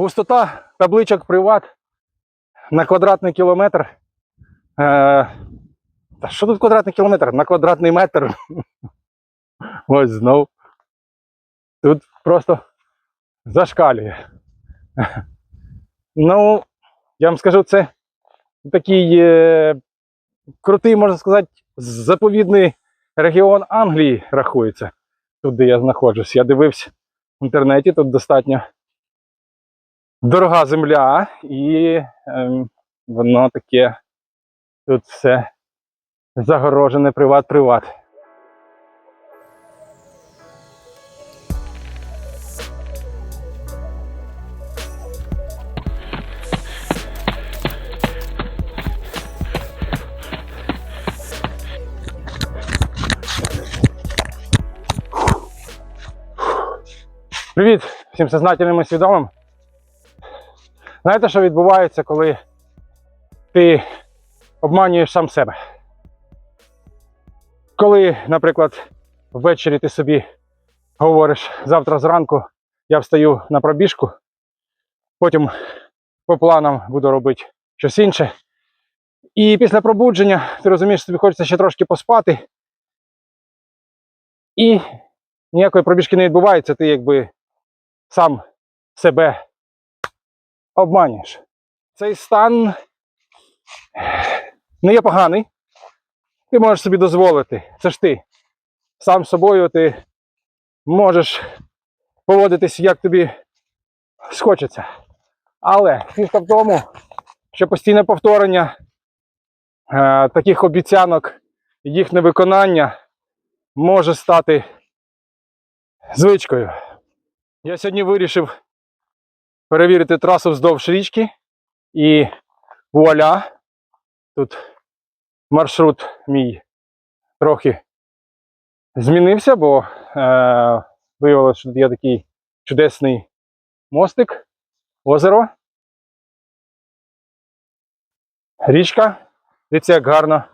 Густота табличок приват на квадратний кілометр. Е, та що тут квадратний кілометр? На квадратний метр. Ось знов. Тут просто зашкалює. Ну, я вам скажу, це такий е, крутий, можна сказати, заповідний регіон Англії рахується. Тут, де я знаходжусь. Я дивився в інтернеті, тут достатньо дорога земля, і ем, воно таке тут все загорожене приват-приват. Привіт всім сознательним і свідомим. Знаєте, що відбувається, коли ти обманюєш сам себе? Коли, наприклад, ввечері ти собі говориш завтра зранку я встаю на пробіжку, потім по планам буду робити щось інше. І після пробудження ти розумієш, тобі хочеться ще трошки поспати. І ніякої пробіжки не відбувається, ти якби сам себе обманюєш. Цей стан не є поганий. Ти можеш собі дозволити. Це ж ти. Сам собою ти можеш поводитись, як тобі схочеться. Але фішка в тому, що постійне повторення е, таких обіцянок, їх невиконання може стати звичкою. Я сьогодні вирішив перевірити трасу вздовж річки і вуаля. Тут маршрут мій трохи змінився, бо е, виявилося, що тут є такий чудесний мостик, озеро. Річка. Дивіться, як гарно.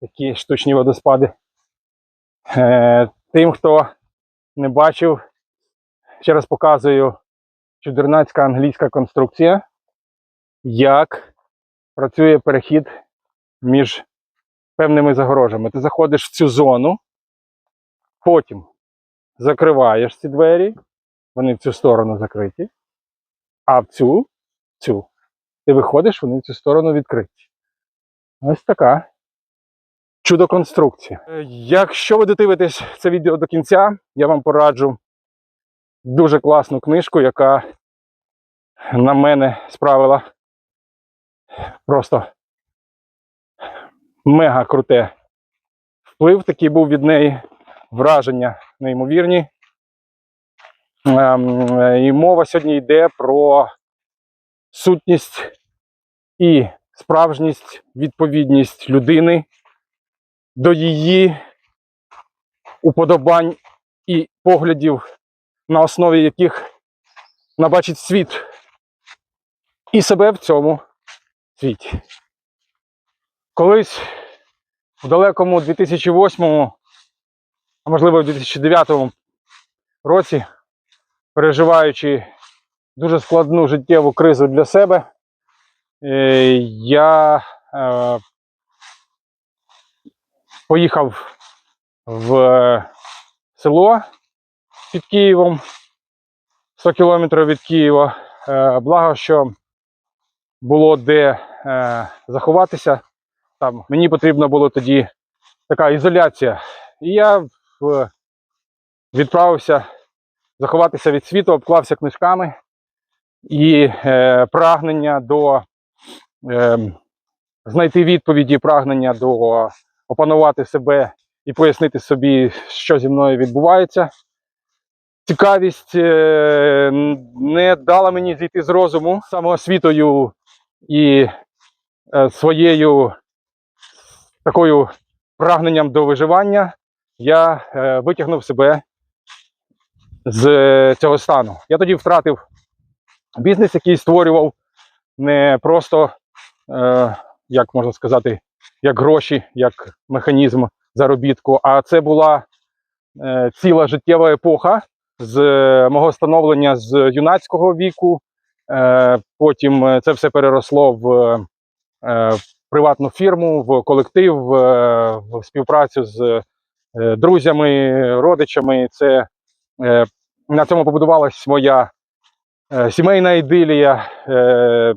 Такі штучні водоспади. Е, тим, хто не бачив, ще раз показую чудернацька англійська конструкція, як працює перехід між певними загорожами. Ти заходиш в цю зону, потім закриваєш ці двері, вони в цю сторону закриті, а в цю, цю, ти виходиш, вони в цю сторону відкриті. Ось така чудо-конструкція. Е, Якщо ви додивитесь це відео до кінця, я вам пораджу дуже класну книжку, яка на мене справила просто мега круте вплив. Такий був від неї враження неймовірні. Ем, е, І мова сьогодні йде про сутність і справжність, відповідність людини до її уподобань і поглядів, на основі яких набачить світ і себе в цьому світі. Колись у далекому 2008, а можливо, в 2009 році, переживаючи дуже складну життєву кризу для себе, е, я е, поїхав в село під Києвом 100 кілометрів від Києва. Е, Благо, що було де е, заховатися. Там мені потрібна була тоді така ізоляція. І я відправився заховатися від світу, обклався книжками і е, прагнення до е, знайти відповіді, прагнення до опанувати себе і пояснити собі, що зі мною відбувається. Цікавість е, не дала мені зійти з розуму самоосвітою і е, своєю такою прагненням до виживання. Я е, витягнув себе з цього стану. Я тоді втратив бізнес, який створював не просто, як можна сказати, як гроші, як механізм заробітку, а це була е, ціла життєва епоха з е, мого становлення з юнацького віку. Е, Потім е, це все переросло в е, приватну фірму, в колектив, е, в співпрацю з е, друзями, родичами. Це е, на цьому побудувалась моя е, сімейна ідилія. Е,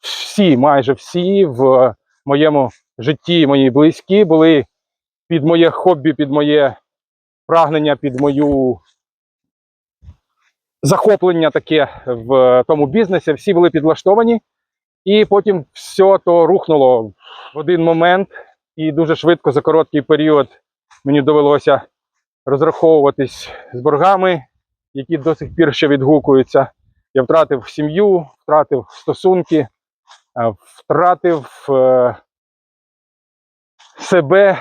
Всі, майже всі в моєму житті, мої близькі були під моє хобі, під моє прагнення, під мою захоплення таке в тому бізнесі. Всі були підлаштовані, і потім все то рухнуло в один момент, і дуже швидко за короткий період мені довелося розраховуватись з боргами, які до сих пір ще відгукуються. Я втратив сім'ю, втратив стосунки, втратив е, себе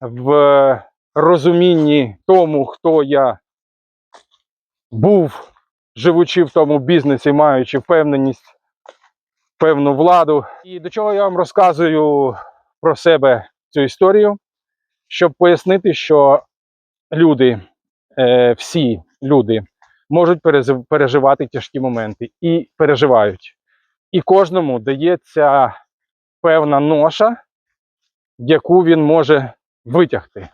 в розумінні тому, хто я був, живучи в тому бізнесі, маючи впевненість, певну владу. І до чого я вам розказую про себе цю історію, щоб пояснити, що люди, е, всі люди, можуть переживати тяжкі моменти і переживають. І кожному дається певна ноша, яку він може витягти.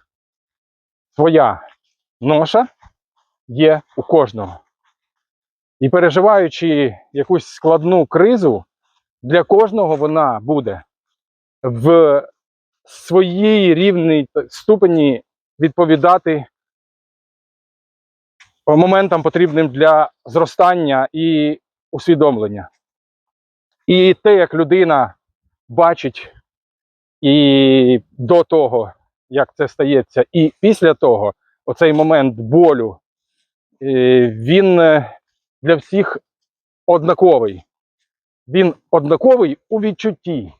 Своя ноша є у кожного. І переживаючи якусь складну кризу, для кожного вона буде в своїй рівній ступені відповідати моментам потрібним для зростання і усвідомлення. І те, як людина бачить і до того, як це стається, і після того, оцей момент болю, е, він е, для всіх однаковий. Він однаковий у відчутті,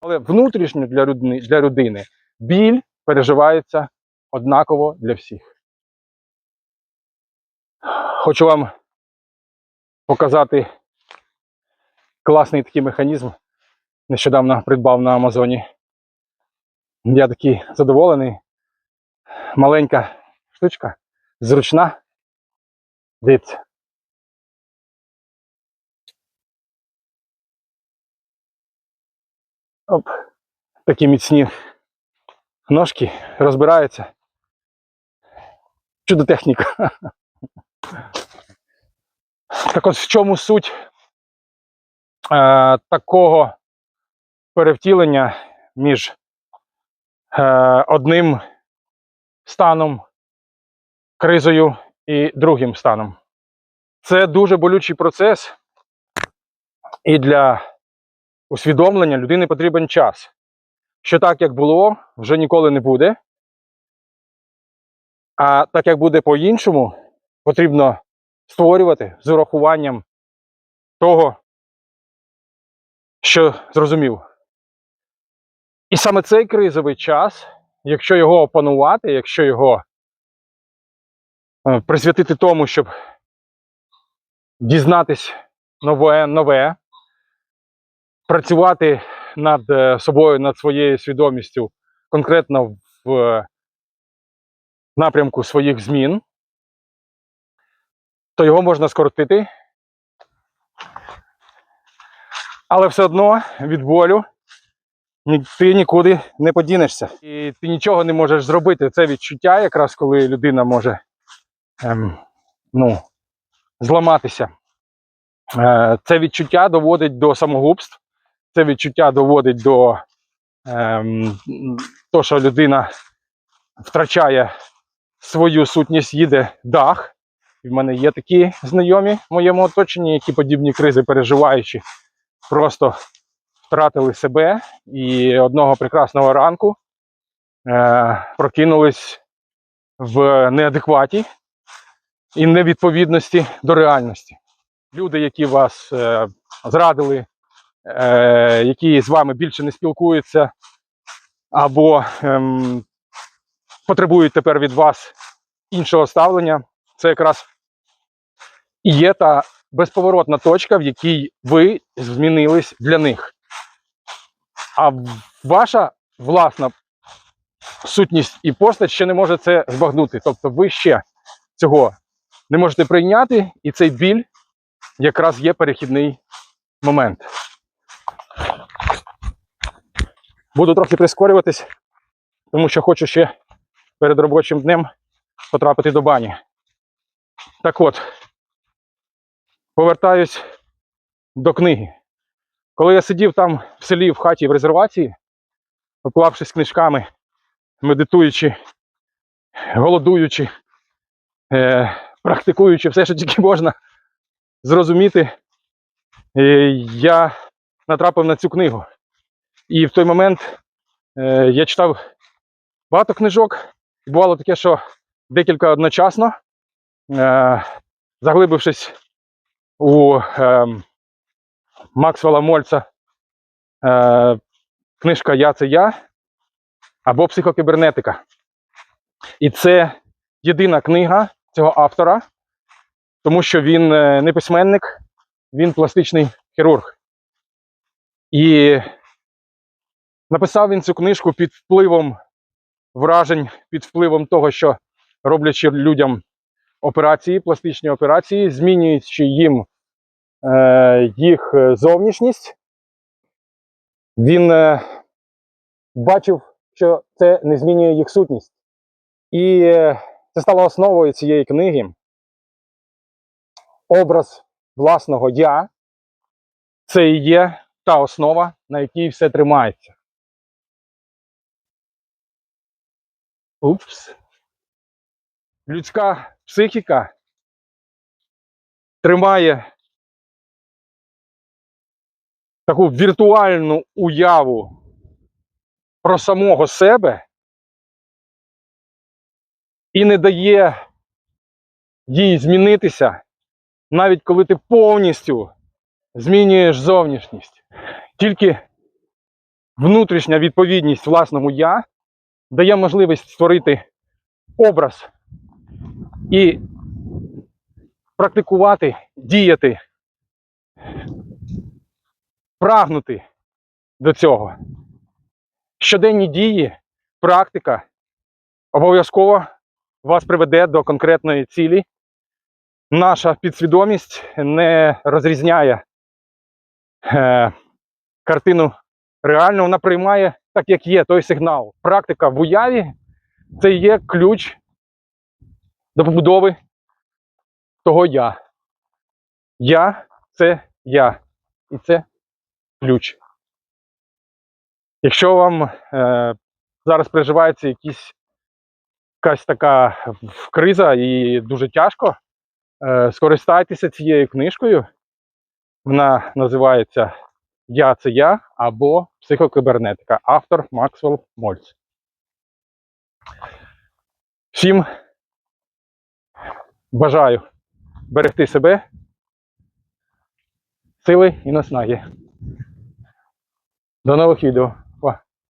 але внутрішньо для людини, для людини біль переживається однаково для всіх. Хочу вам показати класний такий механізм. Нещодавно придбав на Амазоні. Я такий задоволений. Маленька штучка, зручна. Дивіться. Оп. Такі міцні ножки розбираються. Чудо техніка. Так от в чому суть е, такого перевтілення між одним станом, кризою і другим станом. Це дуже болючий процес, і для усвідомлення людини потрібен час. Що так, як було, вже ніколи не буде. А так як буде по-іншому, потрібно створювати з урахуванням того, що зрозумів. І саме цей кризовий час, якщо його опанувати, якщо його е, присвятити тому, щоб дізнатись нове, нове, працювати над е, собою, над своєю свідомістю, конкретно в напрямку своїх змін, то його можна скоротити. Але все одно від болю ти нікуди не подінешся. І ти нічого не можеш зробити. Це відчуття, якраз коли людина може ем, ну, зламатися. Е, це відчуття доводить до самогубств, це відчуття доводить до ем, того, що людина втрачає свою сутність, їде дах. І в мене є такі знайомі в моєму оточенні, які подібні кризи переживаючи, просто втратили себе і одного прекрасного ранку е, прокинулись в неадекваті і невідповідності до реальності. Люди, які вас е, зрадили, е, які з вами більше не спілкуються, або ем, потребують тепер від вас іншого ставлення, це якраз і є та безповоротна точка, в якій ви змінились для них. А ваша власна сутність і постать ще не може це збагнути. Тобто ви ще цього не можете прийняти, і цей біль якраз є перехідний момент. Буду трохи прискорюватись, тому що хочу ще перед робочим днем потрапити до бані. Так от, повертаюсь до книги. Коли я сидів там в селі, в хаті, в резервації, поклавшись книжками, медитуючи, голодуючи, е, практикуючи все, що тільки можна зрозуміти, е, я натрапив на цю книгу. І в той момент е, я читав багато книжок, бувало таке, що декілька одночасно, е, заглибившись у е, Максвелла Мольца, е, книжка Я це я або психокібернетика. І це єдина книга цього автора, тому що він е, не письменник, він пластичний хірург. І написав він цю книжку під впливом вражень, під впливом того, що роблячи людям операції, пластичні операції, змінюючи їм їх е, зовнішність, він е, бачив, що це не змінює їх сутність. І е, це стало основою цієї книги. Образ власного я це і є та основа, на якій все тримається. Упс. Людська психіка тримає таку віртуальну уяву про самого себе і не дає їй змінитися, навіть коли ти повністю змінюєш зовнішність. Тільки внутрішня відповідність власному я дає можливість створити образ і практикувати, діяти, прагнути до цього. Щоденні дії, практика обов'язково вас приведе до конкретної цілі. Наша підсвідомість не розрізняє е, картину реально, вона приймає так, як є, той сигнал. Практика в уяві це є ключ до побудови того я. Я це я. І це ключ. Якщо вам е, зараз переживається якісь, якась така криза і дуже тяжко, е, скористайтеся цією книжкою. Вона називається Я це я або Психокібернетика. Автор Максвелл Мольц. Всім бажаю берегти себе, сили і наснаги. До нових відео.